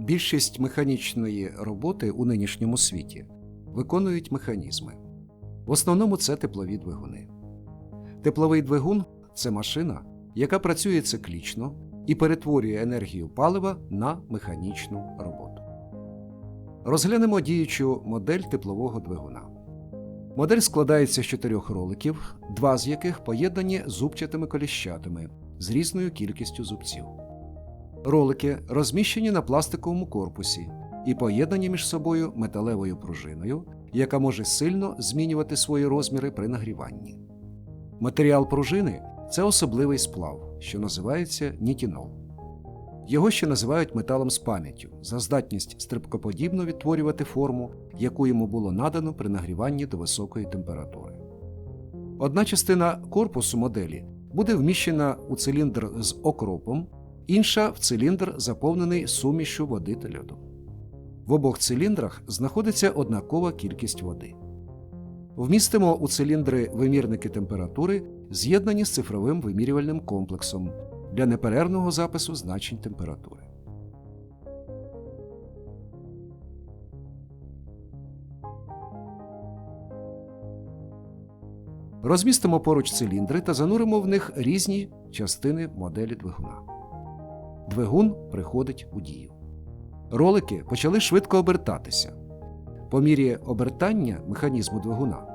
Більшість механічної роботи у нинішньому світі виконують механізми. В основному це теплові двигуни. Тепловий двигун це машина, яка працює циклічно і перетворює енергію палива на механічну роботу. Розглянемо діючу модель теплового двигуна. Модель складається з чотирьох роликів, два з яких поєднані зубчатими коліщатами з різною кількістю зубців. Ролики розміщені на пластиковому корпусі і поєднані між собою металевою пружиною, яка може сильно змінювати свої розміри при нагріванні. Матеріал пружини це особливий сплав, що називається нітінол. Його ще називають металом з пам'яттю за здатність стрибкоподібно відтворювати форму, яку йому було надано при нагріванні до високої температури. Одна частина корпусу моделі буде вміщена у циліндр з окропом, інша в циліндр, заповнений сумішю води та льоду. В обох циліндрах знаходиться однакова кількість води. Вмістимо у циліндри вимірники температури, з'єднані з цифровим вимірювальним комплексом для неперервного запису значень температури. Розмістимо поруч циліндри та зануримо в них різні частини моделі двигуна. Двигун приходить у дію. Ролики почали швидко обертатися. По мірі обертання механізму двигуна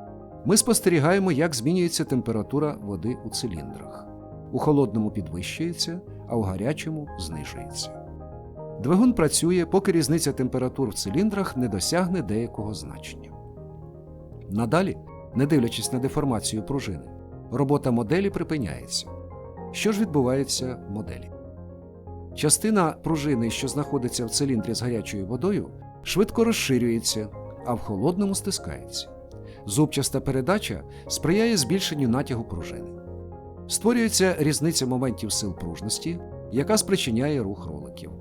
ми спостерігаємо, як змінюється температура води у циліндрах. У холодному підвищується, а у гарячому знижується. Двигун працює, поки різниця температур в циліндрах не досягне деякого значення. Надалі, не дивлячись на деформацію пружини, робота моделі припиняється. Що ж відбувається в моделі? Частина пружини, що знаходиться в циліндрі з гарячою водою, швидко розширюється, а в холодному стискається. Зубчаста передача сприяє збільшенню натягу пружини. Створюється різниця моментів сил пружності, яка спричиняє рух роликів.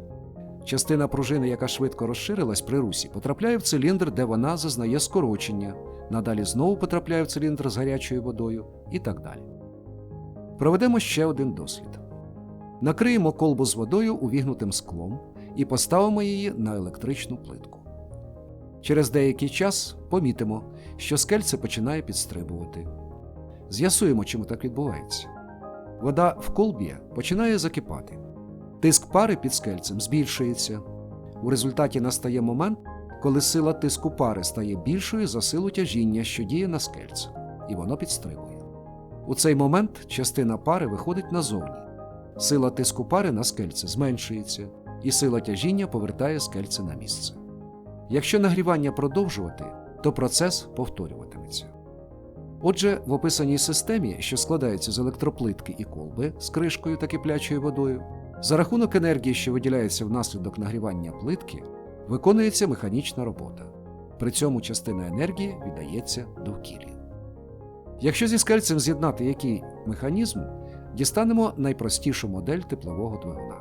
Частина пружини, яка швидко розширилась при русі, потрапляє в циліндр, де вона зазнає скорочення, надалі знову потрапляє в циліндр з гарячою водою і так далі. Проведемо ще один дослід. Накриємо колбу з водою увігнутим склом і поставимо її на електричну плитку. Через деякий час помітимо, що скельце починає підстрибувати. З'ясуємо, чому так відбувається. Вода в колбі починає закипати. Тиск пари під скельцем збільшується. У результаті настає момент, коли сила тиску пари стає більшою за силу тяжіння, що діє на скельце, і воно підстрибує. У цей момент частина пари виходить назовні. Сила тиску пари на скельце зменшується, і сила тяжіння повертає скельце на місце. Якщо нагрівання продовжувати, то процес повторюватиметься. Отже, в описаній системі, що складається з електроплитки і колби з кришкою та киплячою водою, за рахунок енергії, що виділяється внаслідок нагрівання плитки, виконується механічна робота. При цьому частина енергії віддається довкіллю. Якщо зі скельцем з'єднати який механізм, дістанемо найпростішу модель теплового двигуна.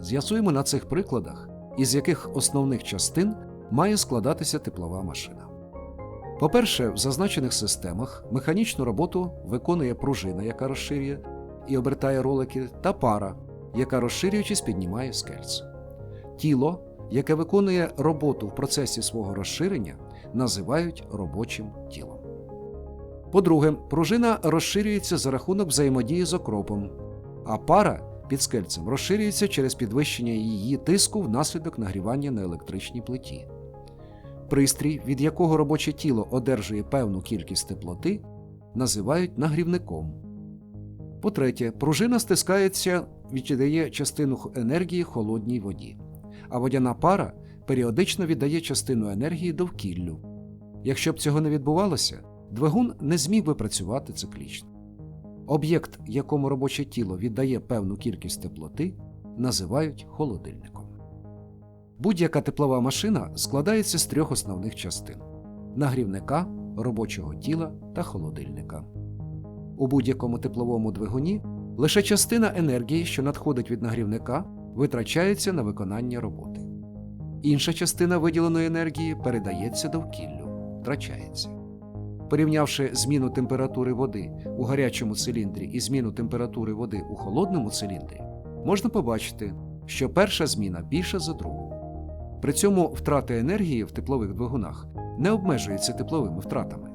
З'ясуємо на цих прикладах, із яких основних частин має складатися теплова машина. По-перше, в зазначених системах механічну роботу виконує пружина, яка розширює і обертає ролики, та пара, яка розширюючись піднімає скельце. Тіло, яке виконує роботу в процесі свого розширення, називають робочим тілом. По-друге, пружина розширюється за рахунок взаємодії з окропом, а пара під скельцем розширюється через підвищення її тиску внаслідок нагрівання на електричній плиті. Пристрій, від якого робоче тіло одержує певну кількість теплоти, називають нагрівником. По-третє, пружина стискається, віддає частину енергії холодній воді, а водяна пара періодично віддає частину енергії довкіллю. Якщо б цього не відбувалося, двигун не зміг би працювати циклічно. Об'єкт, якому робоче тіло віддає певну кількість теплоти, називають холодильником. Будь-яка теплова машина складається з трьох основних частин: нагрівника, робочого тіла та холодильника. У будь-якому тепловому двигуні лише частина енергії, що надходить від нагрівника, витрачається на виконання роботи. Інша частина виділеної енергії передається довкіллю, втрачається. Порівнявши зміну температури води у гарячому циліндрі і зміну температури води у холодному циліндрі, можна побачити, що перша зміна більша за другу. При цьому втрата енергії в теплових двигунах не обмежується тепловими втратами.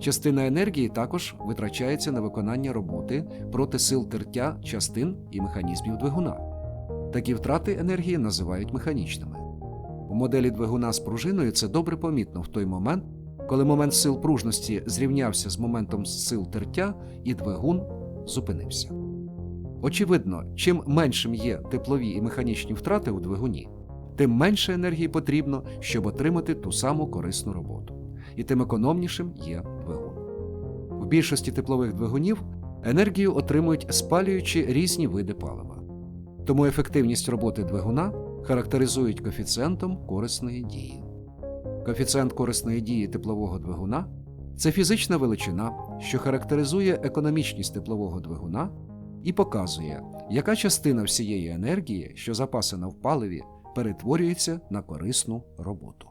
Частина енергії також витрачається на виконання роботи проти сил тертя частин і механізмів двигуна. Такі втрати енергії називають механічними. У моделі двигуна з пружиною це добре помітно в той момент, коли момент сил пружності зрівнявся з моментом сил тертя, і двигун зупинився. Очевидно, чим меншим є теплові і механічні втрати у двигуні, тим менше енергії потрібно, щоб отримати ту саму корисну роботу, і тим економнішим є двигун. В більшості теплових двигунів енергію отримують спалюючи різні види палива. Тому ефективність роботи двигуна характеризують коефіцієнтом корисної дії. Коефіцієнт корисної дії теплового двигуна це фізична величина, що характеризує економічність теплового двигуна і показує, яка частина всієї енергії, що запасена в паливі, перетворюється на корисну роботу.